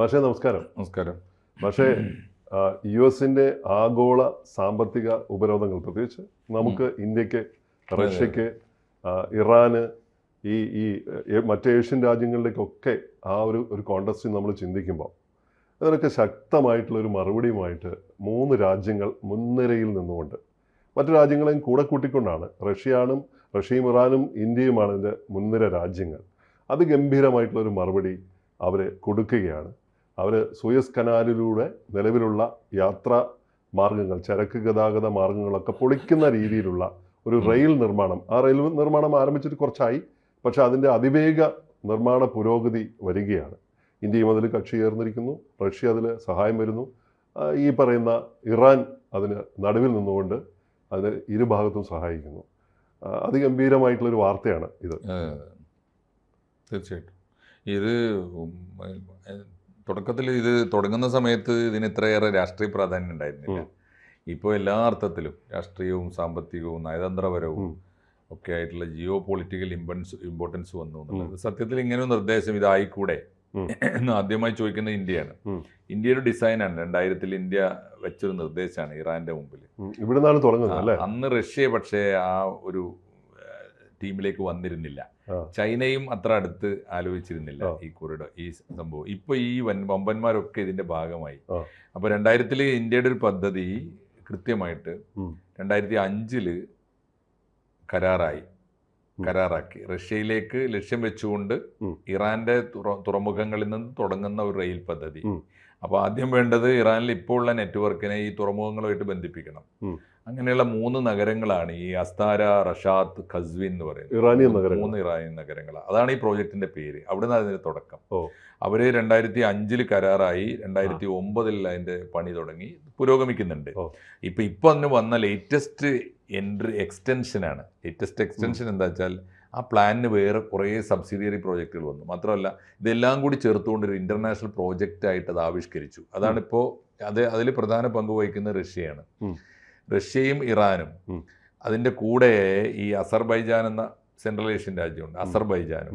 മാഷേ നമസ്കാരം. നമസ്കാരം. പക്ഷേ യു എസിന്റെ ആഗോള സാമ്പത്തിക ഉപരോധങ്ങൾ പ്രത്യേകിച്ച് നമുക്ക് ഇന്ത്യയ്ക്ക് റഷ്യക്ക് ഇറാന് ഈ ഈ മറ്റേ മറ്റ് ഏഷ്യൻ രാജ്യങ്ങളിലേക്കൊക്കെ ആ ഒരു ഒരു കോണ്ടസ്റ്റ് നമ്മൾ ചിന്തിക്കുമ്പോൾ അതിനൊക്കെ ശക്തമായിട്ടുള്ള ഒരു മറുപടിയുമായിട്ട് മൂന്ന് രാജ്യങ്ങൾ മുൻനിരയിൽ നിന്നുകൊണ്ട് മറ്റു രാജ്യങ്ങളെയും കൂടെ കൂട്ടിക്കൊണ്ടാണ് റഷ്യയാണും റഷ്യയും ഇറാനും ഇന്ത്യയുമാണ് ഇതിന്റെ മുൻനിര രാജ്യങ്ങൾ. അത് ഗംഭീരമായിട്ടുള്ളൊരു മറുപടി അവർ കൊടുക്കുകയാണ്. അവർ സൂയസ് കനാലിലൂടെ നിലവിലുള്ള യാത്രാ മാർഗങ്ങൾ ചരക്ക് ഗതാഗത മാർഗങ്ങളൊക്കെ പൊളിക്കുന്ന രീതിയിലുള്ള ഒരു റെയിൽ നിർമ്മാണം. ആ റെയിൽ നിർമ്മാണം ആരംഭിച്ചിട്ട് കുറച്ചായി. പക്ഷേ അതിന്റെ അതിവേഗ നിർമ്മാണ പുരോഗതി വരികയാണ്. ഇന്ത്യയും അതിൽ കക്ഷി ചേർന്നിരിക്കുന്നു. റഷ്യ അതിൽ സഹായം വരുന്നു. ഈ പറയുന്ന ഇറാൻ അതിന് നടുവിൽ നിന്നുകൊണ്ട് അതിന് ഇരുഭാഗത്തും സഹായിക്കുന്നു. അതിഗംഭീരമായിട്ടുള്ളൊരു വാർത്തയാണ് ഇത്. തീർച്ചയായിട്ടും. ഇത് തുടക്കത്തിൽ ഇത് തുടങ്ങുന്ന സമയത്ത് ഇതിന് ഇത്രയേറെ രാഷ്ട്രീയ പ്രാധാന്യം ഉണ്ടായിരുന്നില്ല. ഇപ്പോൾ എല്ലാ അർത്ഥത്തിലും രാഷ്ട്രീയവും സാമ്പത്തികവും നയതന്ത്രപരവും ഒക്കെ ആയിട്ടുള്ള ജിയോ പൊളിറ്റിക്കൽ ഇമ്പൻസ് ഇമ്പോർട്ടൻസ് വന്നു എന്നുള്ളത്. സത്യത്തിൽ ഇങ്ങനെ നിർദ്ദേശം ഇതായിക്കൂടെ. എന്ന് ആദ്യമായി ചോദിക്കുന്നത് ഇന്ത്യയാണ്. ഇന്ത്യയുടെ ഡിസൈനാണ്. രണ്ടായിരത്തിൽ ഇന്ത്യ വെച്ചൊരു നിർദ്ദേശമാണ് ഇറാന്റെ മുമ്പിൽ അന്ന് റഷ്യ പക്ഷേ ആ ഒരു ടീമിലേക്ക് വന്നിരുന്നില്ല. ചൈനയും അത്ര അടുത്ത് ആലോചിച്ചിരുന്നില്ല ഈ കൊറിഡോർ ഈ സംഭവം. ഇപ്പൊ ഈ വൻ വമ്പന്മാരൊക്കെ ഇതിന്റെ ഭാഗമായി. അപ്പൊ രണ്ടായിരത്തിൽ ഇന്ത്യയുടെ ഒരു പദ്ധതി കൃത്യമായിട്ട്. രണ്ടായിരത്തി അഞ്ചിൽ കരാറായി. കരാറാക്കി. റഷ്യയിലേക്ക് ലക്ഷ്യം വെച്ചുകൊണ്ട്. ഇറാന്റെ തുറമുഖങ്ങളിൽ നിന്ന് തുടങ്ങുന്ന ഒരു റെയിൽ പദ്ധതി. അപ്പൊ അപ്പോൾ ആദ്യം വേണ്ടത് ഇറാനിൽ ഇപ്പോൾ ഉള്ള നെറ്റ്വർക്കിനെ ഈ തുറമുഖങ്ങളുമായിട്ട് ബന്ധിപ്പിക്കണം. അങ്ങനെയുള്ള മൂന്ന് നഗരങ്ങളാണ് ഈ അസ്താര റഷാദ് ഖസ്വിൻ എന്ന് പറയുന്നത്. ഇറാനിയൻ നഗരം. മൂന്ന് ഇറാനിയൻ നഗരങ്ങളാണ്. അതാണ് ഈ പ്രോജക്റ്റിന്റെ പേര്. അവിടെ നിന്ന് അതിന്റെ തുടക്കം. അവർ രണ്ടായിരത്തി അഞ്ചിൽ കരാറായി രണ്ടായിരത്തി ഒമ്പതിൽ അതിന്റെ പണി തുടങ്ങി പുരോഗമിക്കുന്നുണ്ട്. ഇപ്പൊ ഇപ്പൊ അതിന് വന്ന ലേറ്റസ്റ്റ് എൻട്രി എക്സ്റ്റൻഷൻ ആണ്. ലേറ്റസ്റ്റ് എക്സ്റ്റൻഷൻ എന്താ വെച്ചാൽ ആ പ്ലാനിന് വേറെ കുറേ സബ്സിഡിയറി പ്രോജക്റ്റുകൾ വന്നു. മാത്രമല്ല ഇതെല്ലാം കൂടി ചേർത്തുകൊണ്ട് ഒരു ഇന്റർനാഷണൽ പ്രോജക്റ്റ് ആയിട്ട് അത് ആവിഷ്കരിച്ചു. അതാണ് ഇപ്പോൾ അത് അതിൽ പ്രധാന പങ്ക് വഹിക്കുന്ന റഷ്യയാണ്. റഷ്യയും ഇറാനും അതിന്റെ അതിന്റെ കൂടെ ഈ അസർബൈജാൻ എന്ന സെൻട്രൽ ഏഷ്യൻ രാജ്യമുണ്ട് അസർബൈജാനും.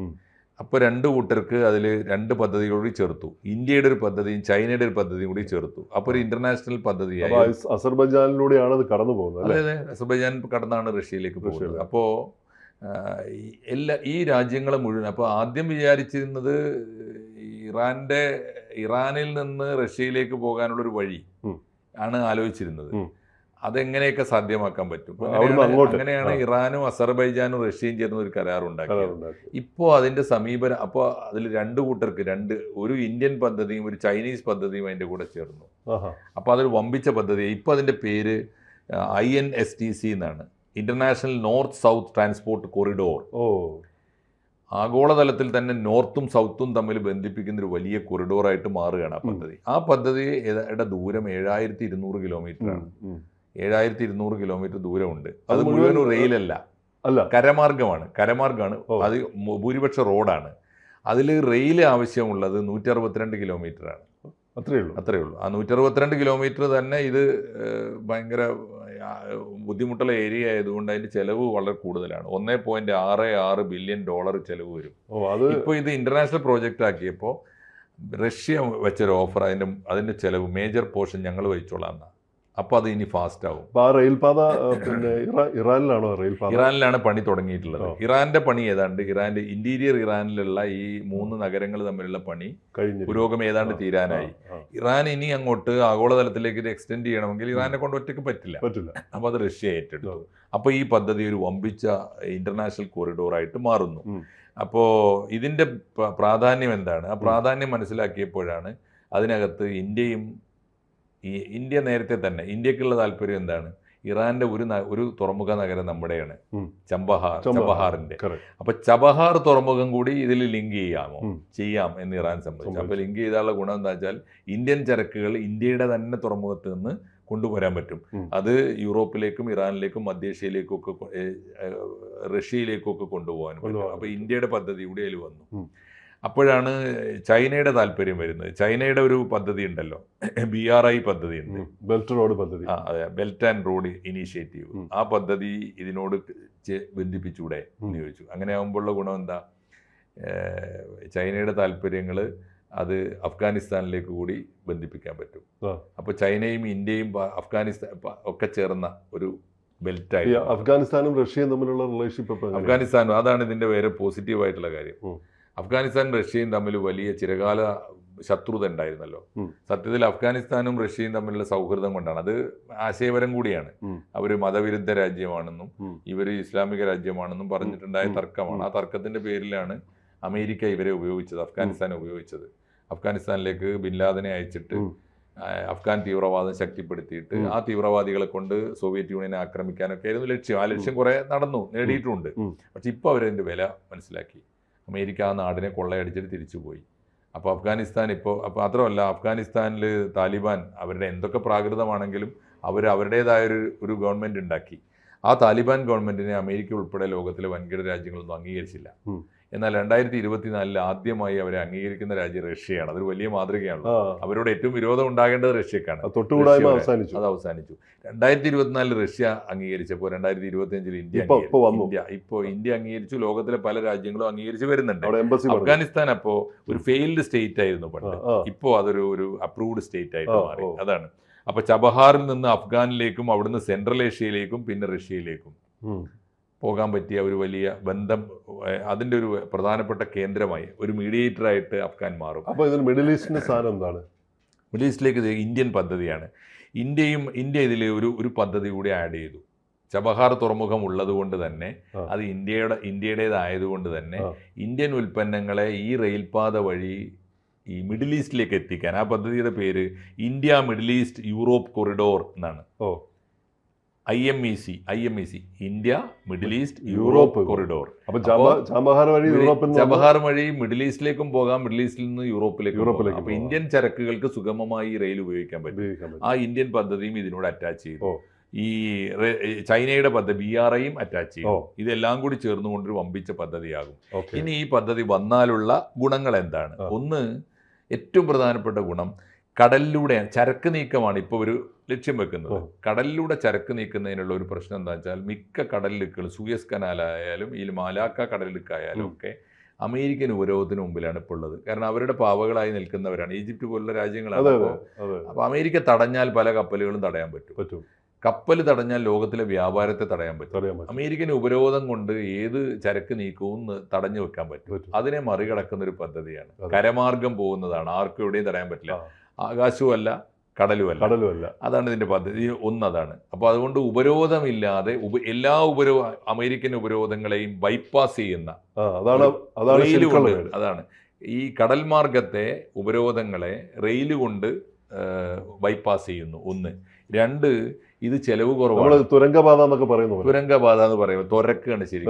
അപ്പോൾ രണ്ട് കൂട്ടർക്ക് അതിൽ രണ്ട് പദ്ധതികൾ കൂടി ചേർത്തു. ഇന്ത്യയുടെ ഒരു പദ്ധതിയും ചൈനയുടെ ഒരു പദ്ധതിയും കൂടി ചേർത്തു. അപ്പോൾ ഒരു ഇന്റർനാഷണൽ പദ്ധതിയായി. അസർബൈജാനിലൂടെയാണ് അത് കടന്നു പോകുന്നത് അതെ അസർബൈജാൻ കടന്നാണ് റഷ്യയിലേക്ക് പോകുന്നത്. അപ്പോൾ എല്ലാ ഈ രാജ്യങ്ങളെ മുഴുവൻ അപ്പോൾ ആദ്യം വിചാരിച്ചിരുന്നത് ഇറാന്റെ ഇറാനിൽ നിന്ന് റഷ്യയിലേക്ക് പോകാനുള്ളൊരു വഴി ആണ് ആലോചിച്ചിരുന്നത്. അതെങ്ങനെയൊക്കെ സാധ്യമാക്കാൻ പറ്റും? അങ്ങനെയാണ്-. ഇറാനും അസർബൈജാനും റഷ്യയും ചേർന്ന് ഒരു കരാർ ഉണ്ടാക്കിയത് കരാറുണ്ടാക്കി. ഇപ്പോൾ അതിന്റെ സമീപനം അപ്പോൾ അതിൽ രണ്ട് കൂട്ടർക്ക് രണ്ട് ഒരു ഇന്ത്യൻ പദ്ധതിയും ഒരു ചൈനീസ് പദ്ധതിയും അതിന്റെ കൂടെ ചേർന്നു. അപ്പോൾ അതൊരു വമ്പിച്ച പദ്ധതി ഇപ്പോൾ അതിന്റെ പേര് I N S T C എന്നാണ്. International north south transport corridor ഓ. ആഗോളതലത്തിൽ തന്നെ നോർത്തും സൗത്തും തമ്മിൽ ബന്ധിപ്പിക്കുന്ന ഒരു വലിയ കൊറിഡോറായിട്ട് മാറുകയാണ് ആ പദ്ധതി. ആ പദ്ധതിയുടെ ദൂരം ഏഴായിരത്തി ഇരുന്നൂറ് കിലോമീറ്റർ ആണ് ഉം. ഏഴായിരത്തി ഇരുന്നൂറ് കിലോമീറ്റർ ദൂരമുണ്ട്. അത് അത് മുഴുവൻ മുഴുവനും റെയിലല്ല. അല്ല. കരമാർഗമാണ്. കരമാർഗമാണ്. അത് ഭൂരിപക്ഷ റോഡാണ്. അതിൽ റെയിൽ ആവശ്യമുള്ളത് നൂറ്റി അറുപത്തിരണ്ട് കിലോമീറ്റർ ആണ് അത്രേ ഉള്ളൂ. അത്രേ ഉള്ളൂ. ആ നൂറ്റി അറുപത്തിരണ്ട് കിലോമീറ്റർ തന്നെ ഇത് ഭയങ്കര ബുദ്ധിമുട്ടുള്ള ഏരിയ ആയതുകൊണ്ട് അതിന്റെ ചെലവ് വളരെ കൂടുതലാണ്. ഒന്നേ പോയിന്റ് ആറ് ആറ് ബില്യൺ ഡോളർ ചെലവ് വരും. ഓ അത് ഇപ്പോൾ ഇത് ഇന്റർനാഷണൽ പ്രോജക്റ്റ് ആക്കിയപ്പോൾ റഷ്യ വെച്ചൊരു ഓഫർ അതിന്റെ അതിന്റെ ചെലവ് മേജർ പോർഷൻ ഞങ്ങൾ വഹിച്ചോളാം എന്നാ. അപ്പോൾ അത് ഇനി ഫാസ്റ്റ് ആവും. അപ്പോൾ ആ റെയിൽപാത പിന്നെ ഇറാ- ഇറാനിലാണോ റെയിൽപാത? ഇറാനിലാണ് പണി തുടങ്ങിയിട്ടുള്ളത്. ഇറാന്റെ ഇറാന്റെ പണി ഏതാണ്ട് ഇറാന്റെ ഇന്റീരിയർ ഇറാനിലുള്ള ഈ മൂന്ന് നഗരങ്ങൾ തമ്മിലുള്ള പണി കഴിഞ്ഞു പുരോഗമനം ഏതാണ്ട് തീരാനായി. ഇറാൻ ഇനി അങ്ങോട്ട് ആഗോളതലത്തിലേക്ക് ഇത് എക്സ്റ്റെൻഡ് ചെയ്യണമെങ്കിൽ ഇറാനെ കൊണ്ട് ഒറ്റയ്ക്ക് പറ്റില്ല. പറ്റില്ല. അപ്പോൾ അത് റഷ്യ ഏറ്റെടുത്തു. അപ്പോൾ ഈ പദ്ധതി ഒരു വമ്പിച്ച ഇന്റർനാഷണൽ കോറിഡോറായിട്ട് മാറുന്നു. അപ്പോൾ ഇതിന്റെ പ്രാധാന്യം എന്താണ്? ആ പ്രാധാന്യം മനസ്സിലാക്കിയപ്പോഴാണ് അതിനകത്ത് ഇന്ത്യയും ഈ ഇന്ത്യ നേരത്തെ തന്നെ ഇന്ത്യക്കുള്ള താല്പര്യം എന്താണ്? ഇറാന്റെ ഒരു ഒരു തുറമുഖ നഗരം നമ്മുടെയാണ്. ചമ്പഹാർ ചമ്പഹാറിന്റെ ചബഹാറിന്റെ. അപ്പൊ ചബഹാർ തുറമുഖം കൂടി ഇതിൽ ലിങ്ക് ചെയ്യാമോ? ചെയ്യാം എന്ന് ഇറാൻ സംബന്ധിച്ചു. അപ്പൊ ലിങ്ക് ചെയ്താലുള്ള ഗുണം എന്താ വെച്ചാൽ ഇന്ത്യൻ ചരക്കുകൾ ഇന്ത്യയുടെ തന്നെ തുറമുഖത്ത് നിന്ന് കൊണ്ടുവരാൻ പറ്റും. അത് യൂറോപ്പിലേക്കും ഇറാനിലേക്കും മധ്യേഷ്യയിലേക്കും ഒക്കെ റഷ്യയിലേക്കും ഒക്കെ കൊണ്ടുപോകാൻ പറ്റും. അപ്പൊ ഇന്ത്യയുടെ പദ്ധതി കൂടി അതിൽ വന്നു. അപ്പോഴാണ് ചൈനയുടെ താല്പര്യം വരുന്നത്. ചൈനയുടെ ഒരു പദ്ധതി ഉണ്ടല്ലോ. ബി ആർ ഐ പദ്ധതി ഉണ്ട് ബെൽറ്റ് റോഡ് പദ്ധതി. ആ അതെ. ബെൽറ്റ് ആൻഡ് റോഡ് ഇനീഷ്യേറ്റീവ് ആ പദ്ധതി ഇതിനോട് ബന്ധിപ്പിച്ചുകൂടെ ബന്ധിപ്പിച്ചൂടെ എന്ന് ചോദിച്ചു. അങ്ങനെ ആകുമ്പോഴുള്ള ഗുണം എന്താ? ചൈനയുടെ താല്പര്യങ്ങൾ അത് അഫ്ഗാനിസ്ഥാനിലേക്ക് കൂടി ബന്ധിപ്പിക്കാൻ പറ്റും. അപ്പോൾ ചൈനയും ഇന്ത്യയും അഫ്ഗാനിസ്ഥാൻ ഒക്കെ ചേർന്ന ഒരു ബെൽറ്റ് ബെൽറ്റായി അഫ്ഗാനിസ്ഥാനും റഷ്യയും തമ്മിലുള്ള റിലേഷൻഷിപ്പ് അഫ്ഗാനിസ്ഥാനും അതാണ് ഇതിന്റെ വേറെ പോസിറ്റീവ് ആയിട്ടുള്ള കാര്യം. ഉം. അഫ്ഗാനിസ്ഥാനും റഷ്യയും തമ്മിൽ വലിയ ചിരകാല ശത്രുത ഉണ്ടായിരുന്നല്ലോ. സത്യത്തിൽ അഫ്ഗാനിസ്ഥാനും റഷ്യയും തമ്മിലുള്ള സൗഹൃദം കൊണ്ടാണ്. അത് ആശയപരം കൂടിയാണ്. അവർ അവർ മതവിരുദ്ധ രാജ്യമാണെന്നും ഇവർ ഇവർ ഇസ്ലാമിക രാജ്യമാണെന്നും പറഞ്ഞിട്ടുണ്ടായ തർക്കമാണ്. ആ തർക്കത്തിന്റെ പേരിലാണ് അമേരിക്ക ഇവരെ ഉപയോഗിച്ചത് അഫ്ഗാനിസ്ഥാനെ ഉപയോഗിച്ചത്. അഫ്ഗാനിസ്ഥാനിലേക്ക് ബിൻലാദനെ അയച്ചിട്ട് അഫ്ഗാൻ തീവ്രവാദം ശക്തിപ്പെടുത്തിയിട്ട് ആ തീവ്രവാദികളെ കൊണ്ട് സോവിയറ്റ് യൂണിയനെ ആക്രമിക്കാനൊക്കെ ആയിരുന്നു ലക്ഷ്യം. ആ ലക്ഷ്യം കുറെ നടന്നു നേടിയിട്ടുണ്ട്. പക്ഷെ ഇപ്പോൾ അവരതിന്റെ വില മനസ്സിലാക്കി. അമേരിക്ക ആ നാടിനെ കൊള്ളയടിച്ചിട്ട് തിരിച്ചു പോയി അപ്പോൾ അഫ്ഗാനിസ്ഥാൻ ഇപ്പോൾ അപ്പോൾ മാത്രമല്ല അഫ്ഗാനിസ്ഥാനിൽ താലിബാൻ അവരുടെ എന്തൊക്കെ പ്രാകൃതമാണെങ്കിലും അവർ അവരുടേതായൊരു ഒരു ഗവൺമെന്റ് ഉണ്ടാക്കി. ആ താലിബാൻ ഗവൺമെന്റിനെ അമേരിക്ക ഉൾപ്പെടെ ലോകത്തിലെ വൻകിട രാജ്യങ്ങളൊന്നും അംഗീകരിച്ചില്ല. എന്നാൽ രണ്ടായിരത്തി ഇരുപത്തിനാലിൽ ആദ്യമായി അവരെ അംഗീകരിക്കുന്ന രാജ്യം റഷ്യയാണ്. അതൊരു വലിയ മാതൃകയാണ് അവരോട് ഏറ്റവും വിരോധം ഉണ്ടാകേണ്ടത് റഷ്യക്കാണ്. തൊട്ടുകൂടായ്മ അവസാനിച്ചു. അത് അവസാനിച്ചു. രണ്ടായിരത്തി ഇരുപത്തിനാലിൽ റഷ്യ അംഗീകരിച്ചപ്പോൾ രണ്ടായിരത്തി ഇരുപത്തി അഞ്ചിൽ ഇന്ത്യ. ഇന്ത്യ ഇപ്പോൾ ഇന്ത്യ അംഗീകരിച്ചു. ലോകത്തിലെ പല രാജ്യങ്ങളും അംഗീകരിച്ച് വരുന്നുണ്ട്. അഫ്ഗാനിസ്ഥാൻ അപ്പോൾ ഒരു ഫെയിൽഡ് സ്റ്റേറ്റ് ആയിരുന്നു പണ്ട്. ഇപ്പോൾ ഇപ്പോ അതൊരു ഒരു അപ്രൂവ്ഡ് സ്റ്റേറ്റ് ആയിട്ട് മാറി. അതാണ്. അപ്പൊ ചബഹാറിൽ നിന്ന് അഫ്ഗാനിലേക്കും അവിടുന്ന് സെൻട്രൽ ഏഷ്യയിലേക്കും പിന്നെ റഷ്യയിലേക്കും. പോകാൻ പറ്റിയ ഒരു വലിയ ബന്ധം അതിന്റെ അതിന്റെ ഒരു പ്രധാനപ്പെട്ട കേന്ദ്രമായി ഒരു മീഡിയേറ്റർ ആയിട്ട് അഫ്ഗാൻ മാറും. അപ്പൊ ഇതിന് മിഡിൽ ഈസ്റ്റിന്റെ സ്ഥാനം എന്താണ്? മിഡിൽ ഈസ്റ്റിലേക്ക് ഇന്ത്യൻ പദ്ധതിയാണ്. ഇന്ത്യയും ഇന്ത്യ ഇതിൽ ഒരു ഒരു പദ്ധതി കൂടി ആഡ് ചെയ്തു. ചബഹാർ തുറമുഖം ഉള്ളതുകൊണ്ട് തന്നെ അത് ഇന്ത്യയുടെ ഇന്ത്യയുടേതായതുകൊണ്ട് തന്നെ ഇന്ത്യൻ ഉൽപ്പന്നങ്ങളെ ഈ റെയിൽപാത വഴി ഈ മിഡിൽ ഈസ്റ്റിലേക്ക് എത്തിക്കാൻ ആ പദ്ധതിയുടെ പേര് India Middle East Europe corridor എന്നാണ്. ഓ. I M E C I M E C India Middle East Europe corridor corridor അപ്പൊ ചാബ- ചാബഹാർ വഴി യൂറോപ്പ് ചബഹാർ വഴി മിഡിൽ ഈസ്റ്റിലേക്കും പോകാം മിഡിൽ ഈസ്റ്റിൽ നിന്ന് യൂറോപ്പിലേക്ക് യൂറോപ്പിലേക്ക് പോകാം. അപ്പൊ ഇന്ത്യൻ ചരക്കുകൾക്ക് സുഗമമായി ഈ റെയിൽ ഉപയോഗിക്കാൻ പറ്റും. ആ ഇന്ത്യൻ പദ്ധതിയും ഇതിനോട് അറ്റാച്ച് ചെയ്തു. ഈ ചൈനയുടെ പദ്ധതി ബി ആർ ഐയും അറ്റാച്ച് ചെയ്യും. ഇതെല്ലാം കൂടി ചേർന്നുകൊണ്ടൊരു വമ്പിച്ച പദ്ധതിയാകും. ഇനി ഈ പദ്ധതി വന്നാലുള്ള ഗുണങ്ങൾ എന്താണ്? ഒന്ന് ഏറ്റവും പ്രധാനപ്പെട്ട ഗുണം കടലിലൂടെ ചരക്ക് നീക്കമാണ്. ഇപ്പോൾ ഒരു ലക്ഷ്യം വെക്കുന്നത്. കടലിലൂടെ ചരക്ക് നീക്കുന്നതിനുള്ള ഒരു പ്രശ്നം എന്താ വെച്ചാൽ മിക്ക കടലിടുക്കുകളും സൂയസ് കനാലായാലും ഈ മാലാക്ക കടലിലുക്കായാലും ഒക്കെ അമേരിക്കൻ ഉപരോധത്തിന് മുമ്പിലാണ് ഇപ്പോൾ ഉള്ളത്. കാരണം അവരുടെ പാവകളായി നിൽക്കുന്നവരാണ്. ഈജിപ്റ്റ് പോലുള്ള രാജ്യങ്ങളാണ് അപ്പൊ അപ്പോൾ അമേരിക്ക തടഞ്ഞാൽ പല കപ്പലുകളും തടയാൻ പറ്റും. കപ്പൽ തടഞ്ഞാൽ ലോകത്തിലെ വ്യാപാരത്തെ തടയാൻ പറ്റും. അമേരിക്കൻ ഉപരോധം കൊണ്ട് ഏത് ചരക്ക് നീക്കവും തടഞ്ഞു വെക്കാൻ പറ്റും. അതിനെ മറികടക്കുന്ന ഒരു പദ്ധതിയാണ് കരമാർഗം പോകുന്നതാണ്. ആർക്കും എവിടെയും തടയാൻ പറ്റില്ല. ആകാശവും ആകാശവുമല്ല കടലുമല്ല. കടലുമല്ല. അതാണ് ഇതിന്റെ പദ്ധതി. ഒന്നതാണ്. അപ്പോൾ അതുകൊണ്ട് ഉപരോധമില്ലാതെ ഉപ എല്ലാ ഉപരോ അമേരിക്കൻ ഉപരോധങ്ങളെയും ബൈപ്പാസ് ചെയ്യുന്ന അതാണ് അതാണ്. അതാണ്. ഈ കടൽ മാർഗത്തെ ഉപരോധങ്ങളെ റെയിൽ കൊണ്ട് ബൈപ്പാസ് ചെയ്യുന്നു. ഒന്ന്. രണ്ട് ഇത് ചെലവ് കുറവാണ്. തുരങ്കപാത എന്നൊക്കെ പറയുന്നു തുരങ്കപാത എന്ന് പറയുമ്പോൾ തുരക്കാണ് ശരി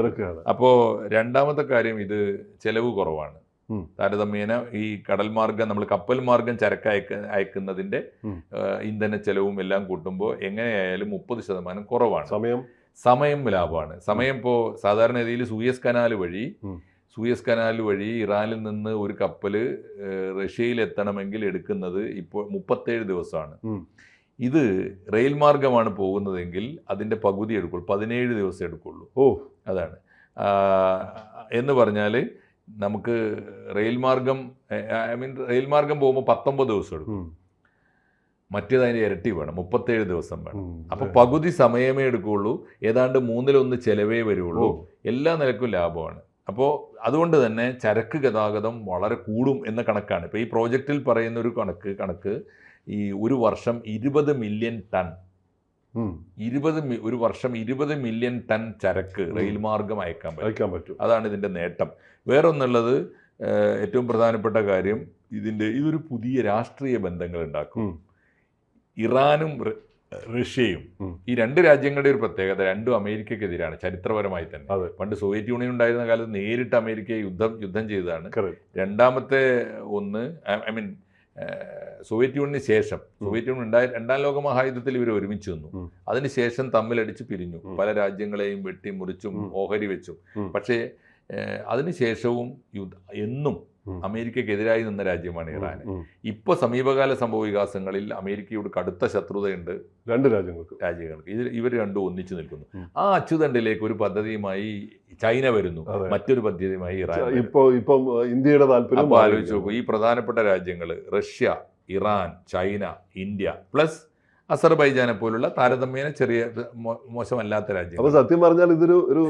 അപ്പോൾ രണ്ടാമത്തെ കാര്യം ഇത് ചെലവ് കുറവാണ്. താരതമ്യേന ഈ കടൽ മാർഗം നമ്മൾ കപ്പൽ മാർഗം ചരക്ക് അയക്ക അയക്കുന്നതിന്റെ ഇന്ധന ചെലവും എല്ലാം കൂട്ടുമ്പോൾ എങ്ങനെയായാലും മുപ്പത് ശതമാനം കുറവാണ്. സമയം? സമയം ലാഭമാണ്. സമയം ഇപ്പോൾ സാധാരണ രീതിയിൽ സൂയസ് കനാൽ വഴി സൂയസ് കനാൽ വഴി ഇറാനിൽ നിന്ന് ഒരു കപ്പൽ റഷ്യയിൽ എത്തണമെങ്കിൽ എടുക്കുന്നത് ഇപ്പോൾ മുപ്പത്തേഴ് ദിവസമാണ്. ഇത് റെയിൽ മാർഗമാണ് പോകുന്നതെങ്കിൽ അതിന്റെ പകുതി എടുക്കുള്ളൂ പതിനേഴ് ദിവസം എടുക്കുള്ളൂ. ഓ. അതാണ്. എന്ന് പറഞ്ഞാൽ നമുക്ക് റെയിൽ മാർഗം ഐ മീൻ റെയിൽ മാർഗം പോകുമ്പോൾ പത്തൊമ്പത് ദിവസം എടുക്കും. മറ്റേത് അതിന് ഇരട്ടി വേണം മുപ്പത്തേഴ് ദിവസം വേണം. അപ്പോൾ അപ്പൊ പകുതി സമയമേ എടുക്കുകയുള്ളൂ ഏതാണ്ട് മൂന്നിലൊന്ന് ചെലവേ വരുള്ളൂ. എല്ലാ നിലക്കും ലാഭമാണ്. അപ്പോൾ അതുകൊണ്ട് തന്നെ ചരക്ക് ഗതാഗതം വളരെ കൂടും എന്ന കണക്കാണ്. ഇപ്പോൾ ഈ പ്രോജക്റ്റിൽ പറയുന്ന ഒരു കണക്ക് കണക്ക് ഈ ഒരു വർഷം ഇരുപത് മില്യൺ ടൺ. ഇരുപത് ഒരു വർഷം ഇരുപത് മില്യൺ ടൺ ചരക്ക് റെയിൽ മാർഗം അയക്കാൻ പറ്റും. അയക്കാൻ പറ്റും. അതാണ് ഇതിന്റെ നേട്ടം. വേറൊന്നുള്ളത് ഏറ്റവും പ്രധാനപ്പെട്ട കാര്യം ഇതിന്റെ ഇതൊരു പുതിയ രാഷ്ട്രീയ ബന്ധങ്ങൾ ഉണ്ടാക്കും. ഇറാനും റഷ്യയും ഈ രണ്ട് രാജ്യങ്ങളുടെ ഒരു പ്രത്യേകത രണ്ടും അമേരിക്കക്കെതിരാണ് ചരിത്രപരമായി തന്നെ. പണ്ട് സോവിയറ്റ് യൂണിയൻ ഉണ്ടായിരുന്ന കാലത്ത് നേരിട്ട് അമേരിക്കയെ യുദ്ധം യുദ്ധം ചെയ്തതാണ്. രണ്ടാമത്തെ ഒന്ന് ഐ മീൻ സോവിയറ്റ് യൂണിയന് ശേഷം സോവിയറ്റ് യൂണിയൻ ഉണ്ടായ രണ്ടാം ലോക മഹായുദ്ധത്തിൽ ഇവർ ഒരുമിച്ച് നിന്നു. ഉം. അതിനുശേഷം തമ്മിലടിച്ച് പിരിഞ്ഞു. പല രാജ്യങ്ങളെയും വെട്ടി മുറിച്ചും ഓഹരി വെച്ചും. പക്ഷേ അതിനുശേഷവും യുദ്ധ എന്നും. അമേരിക്കക്കെതിരായി നിന്ന രാജ്യമാണ് ഇറാൻ. ഇപ്പൊ സമീപകാല സംഭവ വികാസങ്ങളിൽ അമേരിക്കയോട് കടുത്ത ശത്രുതയുണ്ട് രണ്ട് രാജ്യങ്ങൾക്ക്. രാജ്യങ്ങൾക്ക്. ഇതിൽ ഇവർ രണ്ടും ഒന്നിച്ചു നിൽക്കുന്നു. ആ അച്ചുതണ്ടിലേക്ക് ഒരു പദ്ധതിയുമായി ചൈന വരുന്നു. മറ്റൊരു പദ്ധതിയുമായി ഇറാൻ ഇപ്പോ ഇപ്പൊ ഇന്ത്യയുടെ താല്പര്യം ആലോചിച്ച് നോക്കൂ. ഈ പ്രധാനപ്പെട്ട രാജ്യങ്ങൾ Russia Iran China India plus അസർബൈജാനെ പോലുള്ള താരതമ്യേന ചെറിയ മോശമല്ലാത്ത രാജ്യം അപ്പൊ സത്യം പറഞ്ഞാൽ ഇതൊരു ഒരു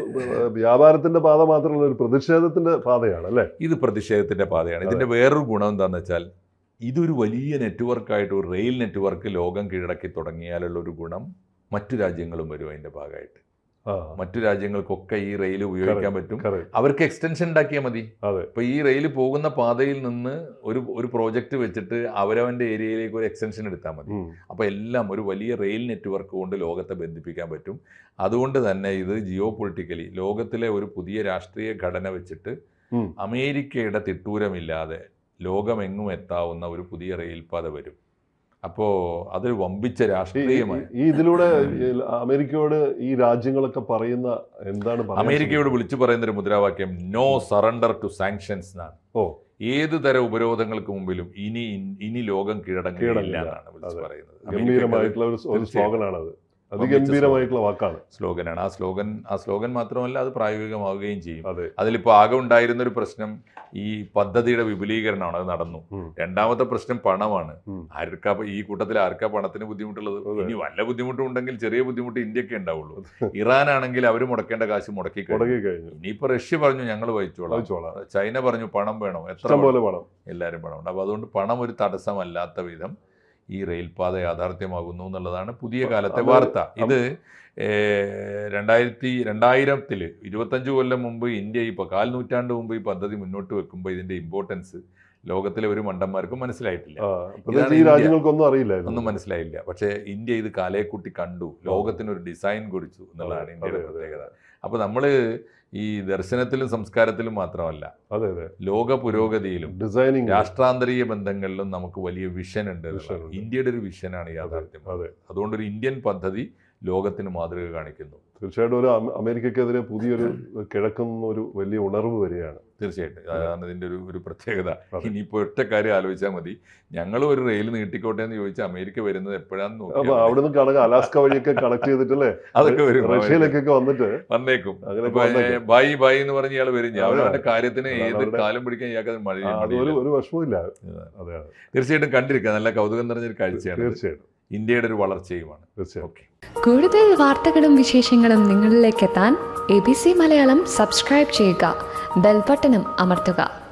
വ്യാപാരത്തിന്റെ പാത മാത്രമല്ല ഒരു പ്രതിഷേധത്തിന്റെ പാതയാണ് അല്ലേ? ഇത് പ്രതിഷേധത്തിന്റെ പാതയാണ്. ഇതിന്റെ വേറൊരു ഗുണം എന്താണെന്ന് വെച്ചാൽ ഇതൊരു വലിയ നെറ്റ്വർക്കായിട്ട് ഒരു റെയിൽ നെറ്റ്വർക്ക് ലോകം കീഴടക്കി തുടങ്ങിയാലുള്ള ഒരു ഗുണം മറ്റു രാജ്യങ്ങളും വരും അതിന്റെ ഭാഗമായിട്ട്. മറ്റു രാജ്യങ്ങൾക്കൊക്കെ ഈ റെയിൽ ഉപയോഗിക്കാൻ പറ്റും. അവർക്ക് എക്സ്റ്റൻഷൻ ഉണ്ടാക്കിയാൽ മതി. ഇപ്പൊ ഈ റെയിൽ പോകുന്ന പാതയിൽ നിന്ന് ഒരു ഒരു പ്രോജക്റ്റ് വെച്ചിട്ട് അവരവന്റെ ഏരിയയിലേക്ക് ഒരു എക്സ്റ്റൻഷൻ എടുത്താൽ മതി. അപ്പൊ എല്ലാം ഒരു വലിയ റെയിൽ നെറ്റ്വർക്ക് കൊണ്ട് ലോകത്തെ ബന്ധിപ്പിക്കാൻ പറ്റും. അതുകൊണ്ട് തന്നെ ഇത് ജിയോ പൊളിറ്റിക്കലി ലോകത്തിലെ ഒരു പുതിയ രാഷ്ട്രീയ ഘടന വെച്ചിട്ട് അമേരിക്കയുടെ തിട്ടൂരമില്ലാതെ ലോകമെങ്ങും എത്താവുന്ന ഒരു പുതിയ റെയിൽ പാത വരും. അപ്പോൾ അതൊരു വമ്പിച്ച രാഷ്ട്രീയമായി. ഈ ഇതിലൂടെ അമേരിക്കയോട് ഈ രാജ്യങ്ങളൊക്കെ പറയുന്ന എന്താണ് അമേരിക്കയോട് വിളിച്ചു പറയുന്ന ഒരു മുദ്രാവാക്യം നോ സറണ്ടർ ടു സാങ്ഷൻസ് എന്നാണ്. ഓ. ഏത് തരം ഉപരോധങ്ങൾക്ക് മുമ്പിലും ഇനി ഇനി ലോകം കീഴടങ്ങില്ല. എന്നാണ് വിളിച്ചു പറയുന്നത്. ഗംഭീരമായിട്ടുള്ള ഒരു ഒരു അതിഗംഭീരമായിട്ടുള്ള വാക്കാണ്. സ്ലോഗനാണ് ആ സ്ലോഗൻ ആ സ്ലോഗൻ മാത്രമല്ല അത് പ്രായോഗികമാവുകയും ചെയ്യും. അതെ. അതിലിപ്പോൾ ആകെ ഉണ്ടായിരുന്ന ഒരു പ്രശ്നം ഈ പദ്ധതിയുടെ വിപുലീകരണമാണ്. അത് നടന്നു. രണ്ടാമത്തെ പ്രശ്നം പണമാണ്. ആർക്കാ ഈ കൂട്ടത്തിൽ ആർക്കാ പണത്തിന് ബുദ്ധിമുട്ടുള്ളത്? ഇനി വല്ല ബുദ്ധിമുട്ടും ഉണ്ടെങ്കിൽ ചെറിയ ബുദ്ധിമുട്ട് ഇന്ത്യയ്ക്ക് ഉണ്ടാവുള്ളൂ. ഇറാൻ ആണെങ്കിൽ അവർ മുടക്കേണ്ട കാശ് മുടക്കി കഴിഞ്ഞു. ഇനി കഴിഞ്ഞു. ഇനിയിപ്പോ റഷ്യ പറഞ്ഞു ഞങ്ങൾ വഹിച്ചോളാം. ചൈന പറഞ്ഞു പണം വേണം. എത്ര പോലെ പണം. എല്ലാവരും പണമുണ്ട് അപ്പോൾ അതുകൊണ്ട് പണം ഒരു തടസ്സമല്ലാത്ത വിധം ഈ റെയിൽപാത യാഥാർത്ഥ്യമാകുന്നു എന്നുള്ളതാണ് പുതിയ കാലത്തെ വാർത്ത. ഇത് രണ്ടായിരത്തി രണ്ടായിരത്തിൽ ഇരുപത്തഞ്ച് കൊല്ലം മുമ്പ് ഇന്ത്യ ഇപ്പോൾ കാൽ നൂറ്റാണ്ട് മുമ്പ് ഈ പദ്ധതി മുന്നോട്ട് വെക്കുമ്പോൾ ഇതിന്റെ ഇമ്പോർട്ടൻസ് ലോകത്തിലെ ഒരു മണ്ടന്മാർക്കും മനസ്സിലായിട്ടില്ല. ഈ രാജ്യങ്ങൾക്കൊന്നും അറിയില്ല ഒന്നും മനസ്സിലായില്ല. പക്ഷേ ഇന്ത്യ ഇത് കാലയെക്കുട്ടി കണ്ടു. ലോകത്തിനൊരു ഡിസൈൻ കുറിച്ചു എന്നുള്ളതാണ് ഇന്ത്യയുടെ. പ്രത്യേകത. അപ്പോൾ നമ്മൾ ഈ ദർശനത്തിലും സംസ്കാരത്തിലും മാത്രമല്ല അതെ അതെ. ലോക പുരോഗതിയിലും ഡിസൈനിങ് രാഷ്ട്രാന്തരീയ ബന്ധങ്ങളിലും നമുക്ക് വലിയ വിഷൻ ഉണ്ട്. ഇന്ത്യയുടെ ഒരു വിഷനാണ് യാഥാർത്ഥ്യം. അതെ. അതുകൊണ്ട് ഒരു ഇന്ത്യൻ പദ്ധതി ലോകത്തിന് മാതൃക കാണിക്കുന്നു. തീർച്ചയായിട്ടും ഒരു അമ- അമേരിക്കക്കെതിരെ പുതിയൊരു കിഴക്കുന്ന ഒരു വലിയ ഉണർവ് വരികയാണ്. തീർച്ചയായിട്ടും. അതാണ് ഇതിന്റെ ഒരു ഒരു പ്രത്യേകത. ഇനിയിപ്പോൾ ഇനിയിപ്പോ ഒറ്റ കാര്യം ആലോചിച്ചാൽ മതി. ഞങ്ങൾ ഒരു റെയിൽ നീട്ടിക്കോട്ടെ എന്ന് ചോദിച്ചാൽ അമേരിക്ക വരുന്നത് എപ്പോഴാന്ന് നോക്കിയാൽ മതി. അവിടുന്ന് കണക്ക് അലാസ്ക വഴിയൊക്കെ കണക്ട് ചെയ്തിട്ടല്ലേ? അതൊക്കെ വരും. റഷ്യയിലേക്കൊക്കെ വന്നിട്ട്? വന്നേക്കും. ബൈ ബായി ബായി എന്ന് പറഞ്ഞ് ഇയാൾ വരും. അവരുടെ കാര്യത്തിന് ഏത് കാലം പിടിക്കാൻ ഇയാൾക്ക് മഴ ഒരു വർഷവും അതെ തീർച്ചയായിട്ടും കണ്ടിരിക്കുക നല്ല കൗതുകം നിറഞ്ഞൊരു കാഴ്ചയാണ് തീർച്ചയായിട്ടും. ഇന്ത്യയുടെ ഒരു വളർച്ചയുമാണ്. കൂടുതൽ വാർത്തകളും വിശേഷങ്ങളും നിങ്ങളിലേക്ക് എത്താൻ A B C Malayalam subscribe ചെയ്യുക. ബെൽബട്ടനും അമർത്തുക.